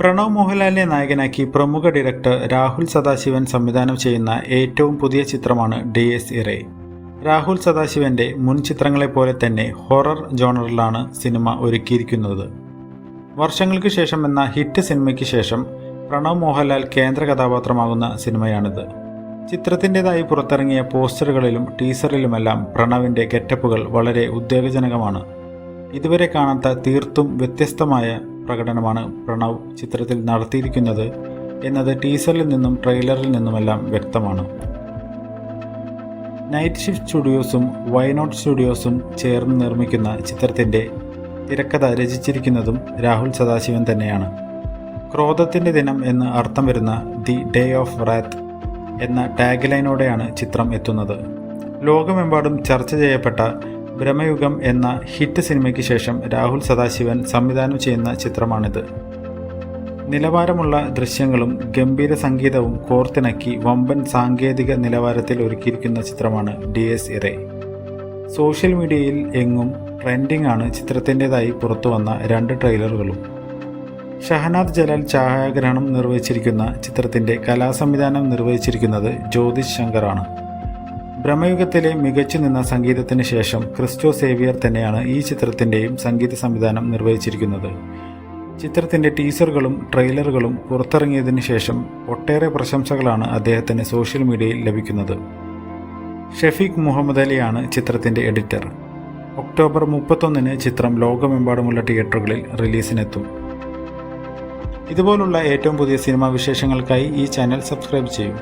പ്രണവ് മോഹൻലാലിനെ നായകനാക്കി പ്രമുഖ ഡയറക്ടർ രാഹുൽ സദാശിവൻ സംവിധാനം ചെയ്യുന്ന ഏറ്റവും പുതിയ ചിത്രമാണ് ഡി എസ് ഇറേ രാഹുൽ സദാശിവന്റെ മുൻ ചിത്രങ്ങളെപ്പോലെ തന്നെ ഹൊറർ ജോണറിലാണ് സിനിമ ഒരുക്കിയിരിക്കുന്നത്. വർഷങ്ങൾക്ക് ശേഷം എന്ന ഹിറ്റ് സിനിമയ്ക്ക് ശേഷം പ്രണവ് മോഹൻലാൽ കേന്ദ്ര കഥാപാത്രമാകുന്ന സിനിമയാണിത്. ചിത്രത്തിന്റെതായി പുറത്തിറങ്ങിയ പോസ്റ്ററുകളിലും ടീസറിലുമെല്ലാം പ്രണവിന്റെ ഗെറ്റപ്പുകൾ വളരെ ഉദ്വേഗജനകമാണ്. ഇതുവരെ കാണാത്ത തീർത്തും വ്യത്യസ്തമായ പ്രകടനമാണ് പ്രണവ് ചിത്രത്തിൽ നടത്തിയിരിക്കുന്നത് എന്നത് ടീസറിൽ നിന്നും ട്രെയിലറിൽ നിന്നുമെല്ലാം വ്യക്തമാണ്. നൈറ്റ് ഷിഫ്റ്റ് സ്റ്റുഡിയോസും വൈനോട്ട് സ്റ്റുഡിയോസും ചേർന്ന് നിർമ്മിക്കുന്ന ചിത്രത്തിന്റെ തിരക്കഥ രചിച്ചിരിക്കുന്നതും രാഹുൽ സദാശിവൻ തന്നെയാണ്. ക്രോധത്തിന്റെ ദിനം എന്ന് അർത്ഥം വരുന്ന ദി ഡേ ഓഫ് റാത്ത് എന്ന ടാഗ് ലൈനോടെയാണ് ചിത്രം എത്തുന്നത്. ലോകമെമ്പാടും ചർച്ച ചെയ്യപ്പെട്ട ഭ്രമയുഗം എന്ന ഹിറ്റ് സിനിമയ്ക്ക് ശേഷം രാഹുൽ സദാശിവൻ സംവിധാനം ചെയ്യുന്ന ചിത്രമാണിത്. നിലവാരമുള്ള ദൃശ്യങ്ങളും ഗംഭീര സംഗീതവും കോർത്തിണക്കി വമ്പൻ സാങ്കേതിക നിലവാരത്തിൽ ഒരുക്കിയിരിക്കുന്ന ചിത്രമാണ് ഡി എസ് ഇറെ. സോഷ്യൽ മീഡിയയിൽ എങ്ങും ട്രെൻഡിംഗ് ആണ് ചിത്രത്തിന്റെതായി പുറത്തുവന്ന രണ്ട് ട്രെയിലറുകളും. ഷഹനാദ് ജലാൽ ഛായാഗ്രഹണം നിർവഹിച്ചിരിക്കുന്ന ചിത്രത്തിന്റെ കലാസംവിധാനം നിർവഹിച്ചിരിക്കുന്നത് ജ്യോതിഷ് ശങ്കറാണ്. ഭ്രമയുഗത്തിലെ മികച്ചു നിന്ന സംഗീതത്തിന് ശേഷം ക്രിസ്റ്റോ സേവിയർ തന്നെയാണ് ഈ ചിത്രത്തിന്റെയും സംഗീത സംവിധാനം നിർവഹിച്ചിരിക്കുന്നത്. ചിത്രത്തിന്റെ ടീസറുകളും ട്രെയിലറുകളും പുറത്തിറങ്ങിയതിന് ശേഷം ഒട്ടേറെ പ്രശംസകളാണ് അദ്ദേഹത്തിന് സോഷ്യൽ മീഡിയയിൽ ലഭിക്കുന്നത്. ഷെഫീഖ് മുഹമ്മദ് അലിയാണ് ചിത്രത്തിന്റെ എഡിറ്റർ. ഒക്ടോബർ മുപ്പത്തൊന്നിന് ചിത്രം ലോകമെമ്പാടുമുള്ള തിയേറ്ററുകളിൽ റിലീസിനെത്തും. ഇതുപോലുള്ള ഏറ്റവും പുതിയ സിനിമാ വിശേഷങ്ങൾക്കായി ഈ ചാനൽ സബ്സ്ക്രൈബ് ചെയ്യൂ.